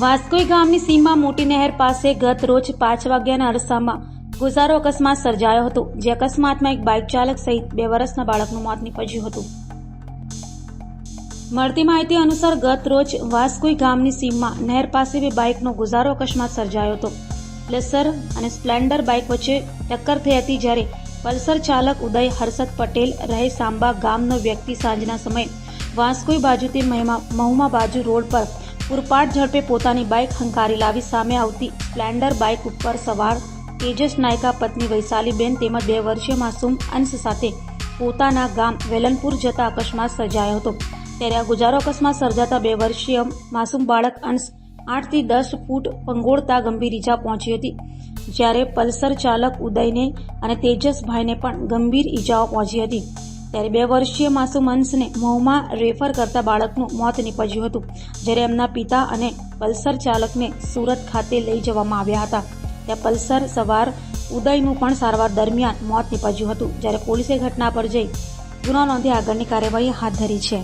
વાસ્કોઈ ગામની સીમા મોટી નહેર પાસે ગત રોજ પાંચ વાગ્યાના અરસામાં ગુજારો અકસ્માત સર્જાયો હતો, જે અકસ્માતમાં એક બાઇક ચાલક સહિત બે વર્ષના બાળકનું મોત નીપજ્યું હતું. મળતી માહિતી અનુસાર ગત રોજ વાસ્કોઈ ગામની સીમમાં નહેર પાસે બે બાઇકનો ગુજારો અકસ્માત સર્જાયો હતો. પ્લેસર અને સ્પ્લેન્ડર બાઇક વચ્ચે ટક્કર થઈ હતી જ્યારે પલ્સર ચાલક ઉદય હર્ષદ પટેલ રહે સાંબા ગામનો વ્યક્તિ સાંજના સમયે. વાંસકોઈ બાજુથી મહિમા બાજુ રોડ પર પૂરપાટ ઝડપે પોતાની બાઇક હંકારી લાવી સામે આવતી સ્પ્લેન્ડર બાઇક ઉપર સવાર તેજસ નાયકા, પત્ની વૈશાલીબેન તેમજ બે વર્ષીય માસૂમ અંશ સાથે પોતાના ગામ વેલનપુર જતા અકસ્માત સર્જાયો હતો. ત્યારે આ ગુજારો અકસ્માત સર્જાતા બે વર્ષીય માસૂમ બાળક અંશ આઠથી દસ ફૂટ પંગોળતા ગંભીર ઈજા પહોંચી હતી, જ્યારે પલ્સર ચાલક ઉદયને અને તેજસભાઈને પણ ગંભીર ઈજાઓ પહોંચી હતી. ત્યારે બે વર્ષીય માસુમ હંસને મોંમાં રેફર કરતા બાળકનું મોત નીપજ્યું હતું, જ્યારે એમના પિતા અને પલ્સર ચાલકને સુરત ખાતે લઈ જવામાં આવ્યા હતા. ત્યાં પલ્સર સવાર ઉદયનું પણ સારવાર દરમિયાન મોત નીપજ્યું હતું, જ્યારે પોલીસે ઘટના પર જઈ ગુનો નોંધી આગળની કાર્યવાહી હાથ ધરી છે.